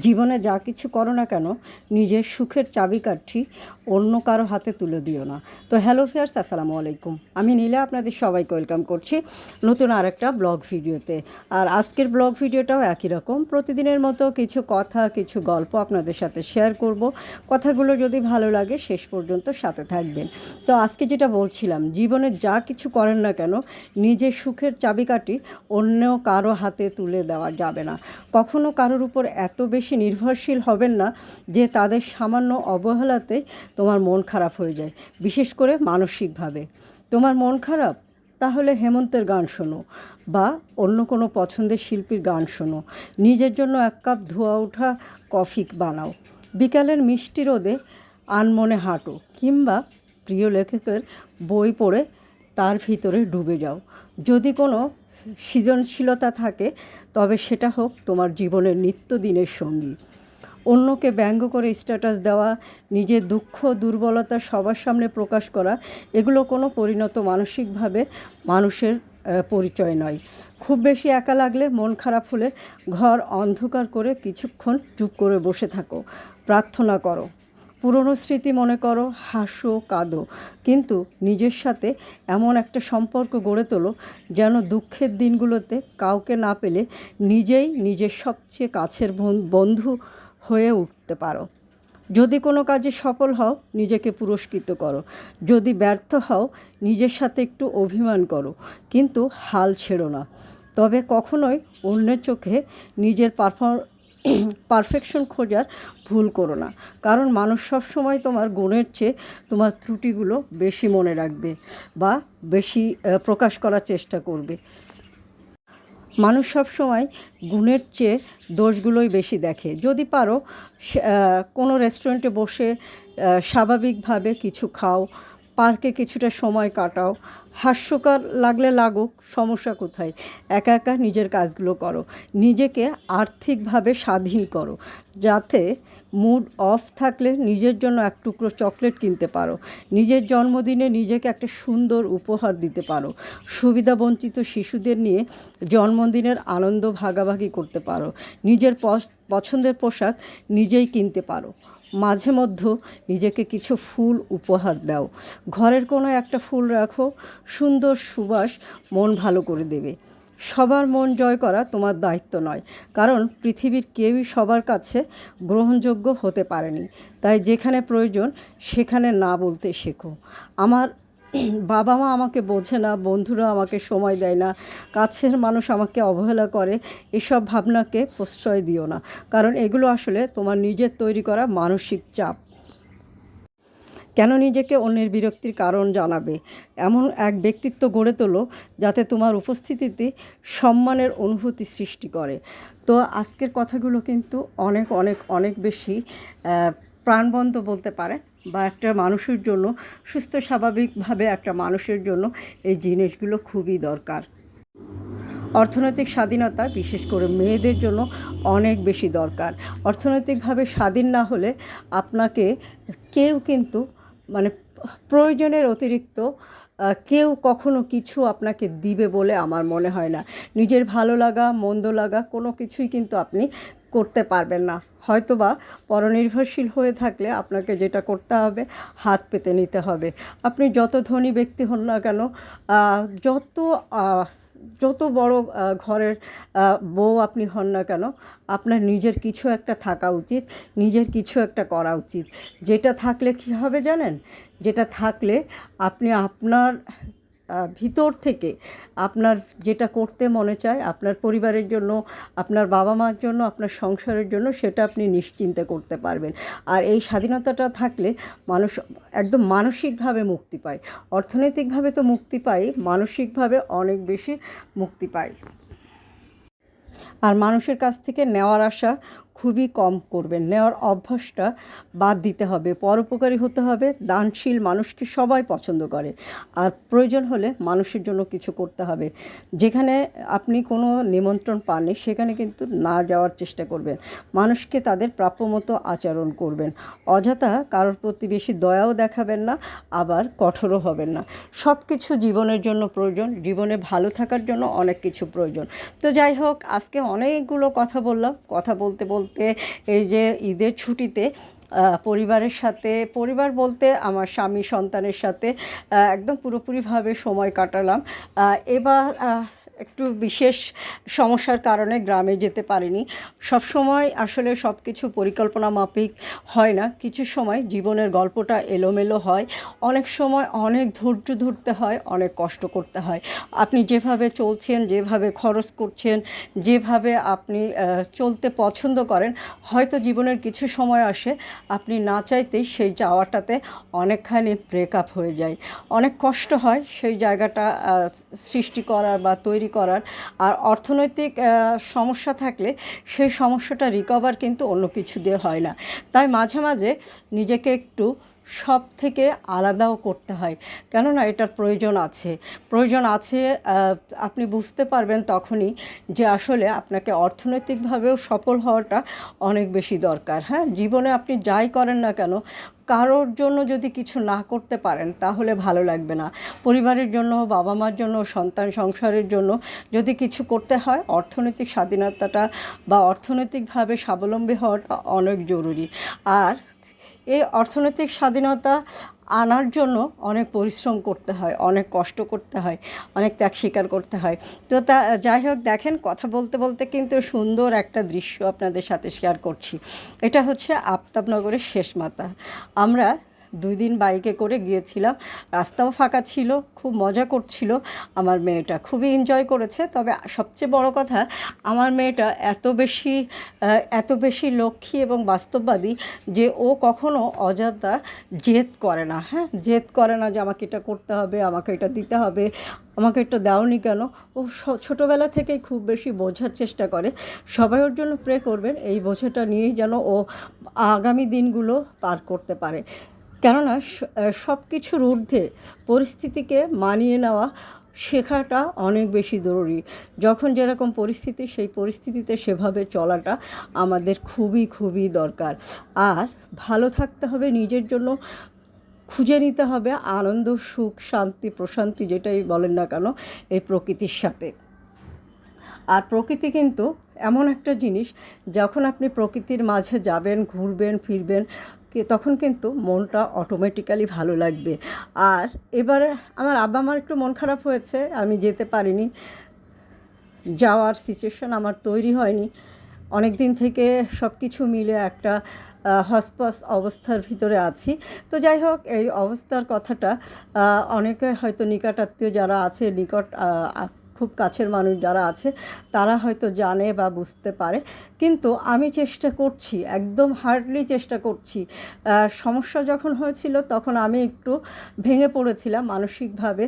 জীবনে যা কিছু করো না কেন, নিজের সুখের চাবিকাঠি অন্য কারও হাতে তুলে দিও না। তো হ্যালো ফিয়ার্স আসসালামু আলাইকুম। আমি নীলা, আপনাদের সবাইকে ওয়েলকাম করছি নতুন আরেকটা ব্লগ ভিডিওতে। আর আজকের ব্লগ ভিডিওটাও একই রকম। প্রতিদিনের মতো কিছু কথা, কিছু গল্প আপনাদের সাথে শেয়ার করব। কথাগুলো যদি ভালো লাগে, শেষ পর্যন্ত সাথে থাকবেন। তো আজকে যেটা বলছিলাম, জীবনে যা কিছু করেন না কেন, নিজের সুখের চাবিকাঠি অন্য কারও হাতে তুলে দেওয়া যাবে না। কখনো কারোর উপর এত বেশি নির্ভরশীল হবেন না যে তাদের সামান্য অবহেলাতে তোমার মন খারাপ হয়ে যায়, বিশেষ করে মানসিকভাবে। তোমার মন খারাপ? তাহলে হেমন্তের গান শোনো বা অন্য কোনো পছন্দের শিল্পীর গান শোনো। নিজের জন্য এক কাপ ধোয়া ওঠা কফি বানাও। বিকালের মিষ্টি রোদে আনমনে হাঁটো কিংবা প্রিয় লেখকের বই পড়ে তার ভিতরে ডুবে যাও। যদি কোনো সৃজনশীলতা থাকে, তবে সেটা হোক তোমার জীবনের নিত্যদিনের সঙ্গী। অন্যকে ব্যঙ্গ করে স্ট্যাটাস দেওয়া, নিজের দুঃখ, দুর্বলতা সবার সামনে প্রকাশ করা, এগুলো কোনো পরিণত মানসিকভাবে মানুষের পরিচয় নয়। খুব বেশি একা লাগলে, মন খারাপ হলে ঘর অন্ধকার করে কিছুক্ষণ চুপ করে বসে থাকো। প্রার্থনা করো। পুরনো স্মৃতি মনে করো, হাসো, কাঁদো। কিন্তু নিজের সাথে এমন একটা সম্পর্ক গড়ে তোলো যেন দুঃখের দিনগুলোতে কাউকে না পেলে নিজেই নিজের সবচেয়ে কাছের বন- বন্ধু হয়ে উঠতে পারো। যদি কোনো কাজে সফল হও, নিজেকে পুরস্কৃত করো। যদি ব্যর্থ হও, নিজের সাথে একটু অভিমান করো। কিন্তু হাল ছেড়ো না। তবে কখনোই অন্যের চোখে নিজের পারফর পারফেকশন খোঁজার ভুল করো না। কারণ মানুষ সবসময় তোমার গুণের চেয়ে তোমার ত্রুটিগুলো বেশি মনে রাখবে বা বেশি প্রকাশ করার চেষ্টা করবে। মানুষ সবসময় গুণের চেয়ে দোষগুলোই বেশি দেখে। যদি পারো কোনো রেস্টুরেন্টে বসে স্বাভাবিকভাবে কিছু খাও পার্কে কিছুটা সময় কাটাও হাস্যকর লাগলে লাগুক, সমস্যা কোথায়? একা একা নিজের কাজগুলো করো। নিজেকে আর্থিকভাবে স্বাধীন করো। যাতে মুড অফ থাকলে নিজের জন্য এক টুকরো চকলেট কিনতে পারো। নিজের জন্মদিনে নিজেকে একটা সুন্দর উপহার দিতে পারো। সুবিধাবঞ্চিত শিশুদের নিয়ে জন্মদিনের আনন্দ ভাগাভাগি করতে পারো। নিজের পছ- পছন্দের পোশাক নিজেই কিনতে পারো। মাঝে মধ্যে নিজেকে কিছু ফুল উপহার দাও। ঘরের কোনো একটা ফুল রাখো। সুন্দর সুবাস মন ভালো করে দেবে। সবার মন জয় করা তোমার দায়িত্ব নয়। কারণ পৃথিবীর কেউই সবার কাছে গ্রহণযোগ্য হতে পারেনি। তাই যেখানে প্রয়োজন সেখানে না বলতে শেখো। আমার বাবা মা আমাকে বোঝে না বন্ধুরা আমাকে সময় দেয় না, কাছের মানুষ আমাকে অবহেলা করে, এসব ভাবনাকে প্রশ্রয় দিও না। কারণ এগুলো আসলে তোমার নিজের তৈরি করা মানসিক চাপ। কেন নিজেকে অন্যের বিরক্তির কারণ জানাবে? এমন এক ব্যক্তিত্ব গড়ে তোলো যাতে তোমার উপস্থিতিতে সম্মানের অনুভূতি সৃষ্টি করে। তো আজকের কথাগুলো কিন্তু অনেক অনেক অনেক বেশি প্রাণবন্ত বলতে পারে। বা একটা মানুষের জন্য, সুস্থ স্বাভাবিকভাবে একটা মানুষের জন্য এই জিনিসগুলো খুবই দরকার। অর্থনৈতিক স্বাধীনতা, বিশেষ করে মেয়েদের জন্য অনেক বেশি দরকার। অর্থনৈতিকভাবে স্বাধীন না হলে আপনাকে কেউ কিন্তু মানে প্রয়োজনের অতিরিক্ত কেউ কখনো কিছু আপনাকে দিবে বলে আমার মনে হয় না। নিজের ভালো লাগা, মন্দ লাগা কোনো কিছুই কিন্তু আপনি করতে পারবেন না। হয়তোবা পরনির্ভরশীল হয়ে থাকলে আপনাকে যেটা করতে হবে, হাত পেতে নিতে হবে। আপনি যত ধনী ব্যক্তি হন না কেন যত যত বড় ঘরের বউ আপনি হন না কেন, আপনার নিজের কিছু একটা থাকা উচিত, নিজের কিছু একটা করা উচিত। যেটা থাকলে কি হবে জানেন? যেটা থাকলে আপনি আপনার ভিতর থেকে আপনার যেটা করতে মনে চায়, আপনার পরিবারের জন্য, আপনার বাবা মার জন্য, আপনার সংসারের জন্য সেটা আপনি নিশ্চিন্তে করতে পারবেন। আর এই স্বাধীনতাটা থাকলে মানুষ একদম মানসিকভাবে মুক্তি পায়। অর্থনৈতিকভাবে তো মুক্তি পাই মানসিকভাবে অনেক বেশি মুক্তি পায়। আর মানুষের কাছ থেকে নেওয়ার আশা খুবই কম করবেন। নেওয়ার অভ্যাসটা বাদ দিতে হবে। পরোপকারী হতে হবে। দানশীল মানুষকে সবাই পছন্দ করে। আর প্রয়োজন হলে মানুষের জন্য কিছু করতে হবে। যেখানে আপনি কোনো নিমন্ত্রণ পাননি, সেখানে কিন্তু না যাওয়ার চেষ্টা করবেন। মানুষকে তাদের প্রাপ্যমতো আচরণ করবেন। অযথা কারোর প্রতি বেশি দয়াও দেখাবেন না, আবার কঠোরও হবেন না। সব কিছু জীবনের জন্য প্রয়োজন। জীবনে ভালো থাকার জন্য অনেক কিছু প্রয়োজন। তো যাই হোক, আজকে অনেকগুলো কথা বললাম। কথা বলতে বলতে এই যে ঈদের ছুটিতে পরিবারের সাথে, পরিবার বলতে আমার স্বামী সন্তানের সাথে একদম পুরোপুরিভাবে সময় কাটালাম। এবার একটু বিশেষ সমস্যার কারণে গ্রামে যেতে পারিনি। সব সময় আসলে সব কিছু পরিকল্পনা মাফিক হয় না। কিছু সময় জীবনের গল্পটা এলোমেলো হয়। অনেক সময় অনেক ধৈর্য ধরতে হয়, অনেক কষ্ট করতে হয়। আপনি যেভাবে চলছেন, যেভাবে খরচ করছেন, যেভাবে আপনি চলতে পছন্দ করেন, হয়তো জীবনের কিছু সময় আসে, আপনি না চাইতেই সেই যাওয়াটাতে অনেকখানি ব্রেকআপ হয়ে যায়। অনেক কষ্ট হয় সেই জায়গাটা সৃষ্টি করার বা তৈরি করার আর অর্থনৈতিক সমস্যা থাকলে সেই সমস্যাটা রিকভার কিন্তু অন্য কিছু দিয়ে হয় না। তাই মাঝে মাঝে নিজেকে একটু সব থেকে আলাদাও করতে হয়। কেননা এটার প্রয়োজন আছে। প্রয়োজন আছে আপনি বুঝতে পারবেন তখনই যে আসলে আপনাকে অর্থনৈতিকভাবেও সফল হওয়াটা অনেক বেশি দরকার। হ্যাঁ জীবনে আপনি যাই করেন না কেন, কারোর জন্য যদি কিছু না করতে পারেন, তাহলে ভালো লাগবে না। পরিবারের জন্য বাবা মার জন্য, সন্তান সংসারের জন্য যদি কিছু করতে হয়, অর্থনৈতিক স্বাধীনতাটা বা অর্থনৈতিকভাবে স্বাবলম্বী হওয়াটা অনেক জরুরি। আর এই অর্থনৈতিক স্বাধীনতা আনার জন্য অনেক পরিশ্রম করতে হয়, অনেক কষ্ট করতে হয়, অনেক ত্যাগ স্বীকার করতে হয়। তো তা, যাই হোক, দেখেন, কথা বলতে বলতে কিন্তু সুন্দর একটা দৃশ্য আপনাদের সাথে শেয়ার করছি। এটা হচ্ছে আফতাবনগরের শেষ মাথা আমরা দুই দিন বাইকে করে গিয়েছিলাম। রাস্তাও ফাঁকা ছিল, খুব মজা করছিল আমার মেয়েটা। খুবই এনজয় করেছে, তবে সবচেয়ে বড় কথা, আমার মেয়েটা এত বেশি এত বেশি লক্ষ্মী এবং বাস্তববাদী যে ও কখনো অযথা জেদ করে না হ্যাঁ? জেদ করে না যে আমাকে এটা করতে হবে, আমাকে এটা দিতে হবে, আমাকে এটা দাওনি কেন? ও ছোটোবেলা থেকেই খুব বেশি বোঝার চেষ্টা করে। সবাই ওর জন্য প্রে করবেন, এই বোঝাটা নিয়েই যেন ও আগামী দিনগুলো পার করতে পারে। কেননা সব কিছুর ঊর্ধ্বে পরিস্থিতিকে মানিয়ে নেওয়া শেখাটা অনেক বেশি জরুরি। যখন যেরকম পরিস্থিতি, সেই পরিস্থিতিতে সেভাবে চলাটা আমাদের খুবই খুবই দরকার। আর ভালো থাকতে হবে নিজের জন্য, খুঁজে নিতে হবে আনন্দ, সুখ, শান্তি, প্রশান্তি যেটাই বলেন না কেন এই প্রকৃতির সাথে। আর প্রকৃতি কিন্তু এমন একটা জিনিস, যখন আপনি প্রকৃতির মাঝে যাবেন, ঘুরবেন, ফিরবেন তখন কিন্তু মনটা অটোমেটিক্যালি ভালো লাগবে। আর এবারে আমার আব্বা আমার একটু মন খারাপ হয়েছে, আমি যেতে পারিনি। যাওয়ার সিচুয়েশন আমার তৈরি হয়নি। অনেক দিন থেকে সব কিছু মিলে একটা হসপস অবস্থার ভিতরে আছি। তো যাই হোক, এই অবস্থার কথাটা অনেকে হয়তো নিকটাত্মীয় যারা আছে, নিকট খুব কাছের মানুষ যারা আছে, তারা হয়তো জানে বা বুঝতে পারে। কিন্তু আমি চেষ্টা করছি, একদম হার্ডলি চেষ্টা করছি। সমস্যা যখন হয়েছিল, তখন আমি একটু ভেঙে পড়েছিলাম মানসিকভাবে।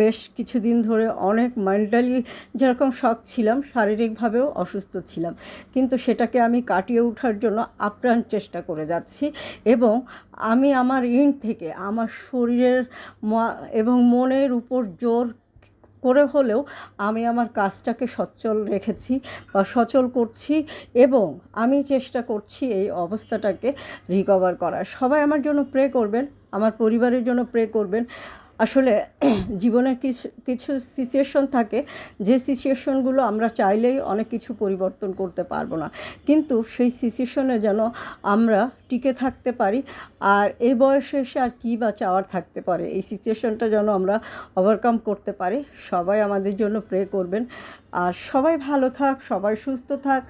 বেশ কিছুদিন ধরে অনেক মেন্টালি যেরকম শখ ছিলাম, শারীরিকভাবেও অসুস্থ ছিলাম। কিন্তু সেটাকে আমি কাটিয়ে ওঠার জন্য আপ্রাণ চেষ্টা করে যাচ্ছি এবং আমি আমার ইন থেকে, আমার শরীরের এবং মনের উপর জোর করে হলেও আমি আমার কাজটাকে সচল রেখেছি বা সচল করছি এবং আমি চেষ্টা করছি এই অবস্থাটাকে রিকভার করার। সবাই আমার জন্য প্রে করবেন, আমার পরিবারের জন্য প্রে করবেন। আসলে জীবনের কিছু কিছু সিচুয়েশন থাকে, যে সিচুয়েশনগুলো আমরা চাইলেই অনেক কিছু পরিবর্তন করতে পারব না। কিন্তু সেই সিচুয়েশনে যেন আমরা টিকে থাকতে পারি, আর এই বয়সে এসে আর কী বা চাওয়ার থাকতে পারে? এই সিচুয়েশনটা যেন আমরা ওভারকাম করতে পারি। সবাই আমাদের জন্য প্রে করবেন। আর সবাই ভালো থাক, সবাই সুস্থ থাক।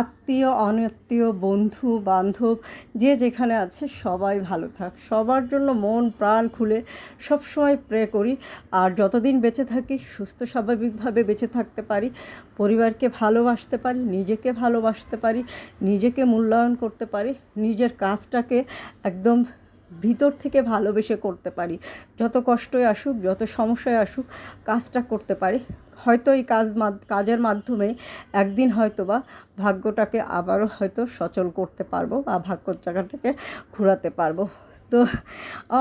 আত্মীয়, অনাত্মীয়, বন্ধু, বান্ধব, যে যেখানে আছে সবাই ভালো থাক। সবার জন্য মন, প্রাণ খুলে সবসময় প্রে করি। আর যতদিন বেঁচে থাকি, সুস্থ স্বাভাবিকভাবে বেঁচে থাকতে পারি। পরিবারকে ভালোবাসতে পারি, নিজেকে ভালোবাসতে পারি, নিজেকে মূল্যায়ন করতে পারি, নিজের কাজটাকে একদম ভিতর থেকে ভালোবেসে করতে পারি। যত কষ্টই আসুক, যত সমস্যায় আসুক, কাজটা করতে পারি। হয়তো এই কাজ কাজের মাধ্যমে একদিন হয়তো বা ভাগ্যটাকে আবারও হয়তো সচল করতে পারব বা ভাগ্য জায়গাটাকে ঘোরাতে পারব। তো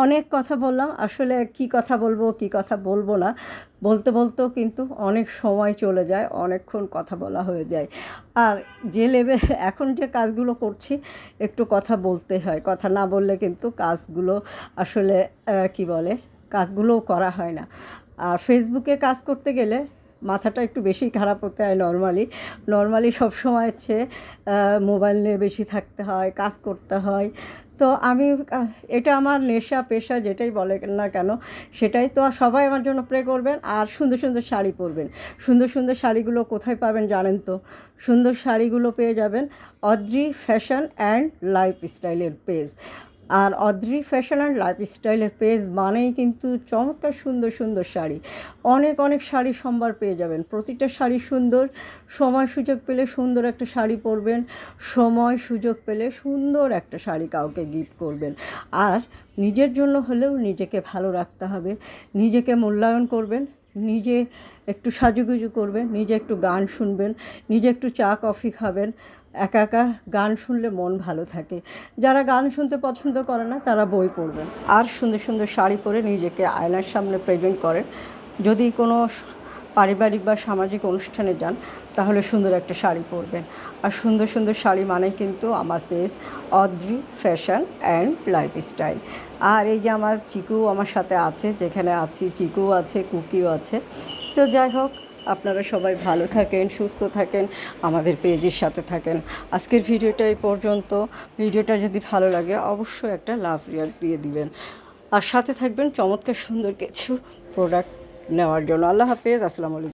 অনেক কথা বললাম। আসলে কি কথা বলব, কি কথা বলব না। বলতে বলতেও কিন্তু অনেক সময় চলে যায়, অনেকক্ষণ কথা বলা হয়ে যায়। আর যে লেভেল এখন যে কাজগুলো করছি, একটু কথা বলতে হয়। কথা না বললে কিন্তু কাজগুলো আসলে কি বলে, কাজগুলোও করা হয় না। আর ফেসবুকে কাজ করতে গেলে মাথাটা একটু বেশি খারাপ হতে হয় নর্মালি নর্মালি সবসময় হচ্ছে মোবাইল নিয়ে বেশি থাকতে হয়, কাজ করতে হয়। তো আমি এটা আমার নেশা, পেশা যেটাই বলে না কেন, সেটাই তো আর সবাই আমার জন্য প্রে করবেন আর সুন্দর সুন্দর শাড়ি পরবেন। সুন্দর সুন্দর শাড়িগুলো কোথায় পাবেন জানেন তো? সুন্দর শাড়িগুলো পেয়ে যাবেন অদ্রি ফ্যাশন অ্যান্ড লাইফ স্টাইলের পেজ আর অদ্রি ফ্যাশন অ্যান্ড লাইফস্টাইলের পেজ মানেই কিন্তু চমৎকার সুন্দর সুন্দর শাড়ি। অনেক অনেক শাড়ি সম্ভার পেয়ে যাবেন। প্রতিটা শাড়ি সুন্দর, সময় সুযোগ পেলে সুন্দর একটা শাড়ি পরবেন, সময় সুযোগ পেলে সুন্দর একটা শাড়ি কাউকে গিফট করবেন। আর নিজের জন্য হলেও নিজেকে ভালো রাখতে হবে, নিজেকে মূল্যায়ন করবেন নিজে একটু সাজুগুজু করবেন, নিজে একটু গান শুনবেন, নিজে একটু চা, কফি খাবেন, একা একা গান শুনলে মন ভালো থাকে। যারা গান শুনতে পছন্দ করে না, তারা বই পড়বেন। আর সুন্দর সুন্দর শাড়ি পরে নিজেকে আয়নার সামনে প্রেজেন্ট করেন। যদি কোনো পারিবারিক বা সামাজিক অনুষ্ঠানে যান তাহলে সুন্দর একটা শাড়ি পরবেন। আর সুন্দর সুন্দর শাড়ি মানে কিন্তু আমার page Adri fashion and lifestyle আর এই যে আমার চিকু আমার সাথে আছে, যেখানে আছি চিকু আছে, কুকিও আছে। তো যাই হোক, আপনারা সবাই ভালো থাকেন, সুস্থ থাকেন, আমাদের পেজের সাথে থাকেন। আজকের ভিডিওটা এই পর্যন্ত। ভিডিওটা যদি ভালো লাগে, অবশ্যই একটা লাভ রিয়াক্ট দিয়ে দিবেন। আর সাথে থাকবেন চমৎকার সুন্দর কিছু প্রোডাক্ট নেওয়ার জন্য। আল্লাহ হাফেজ, আসসালামু আলাইকুম।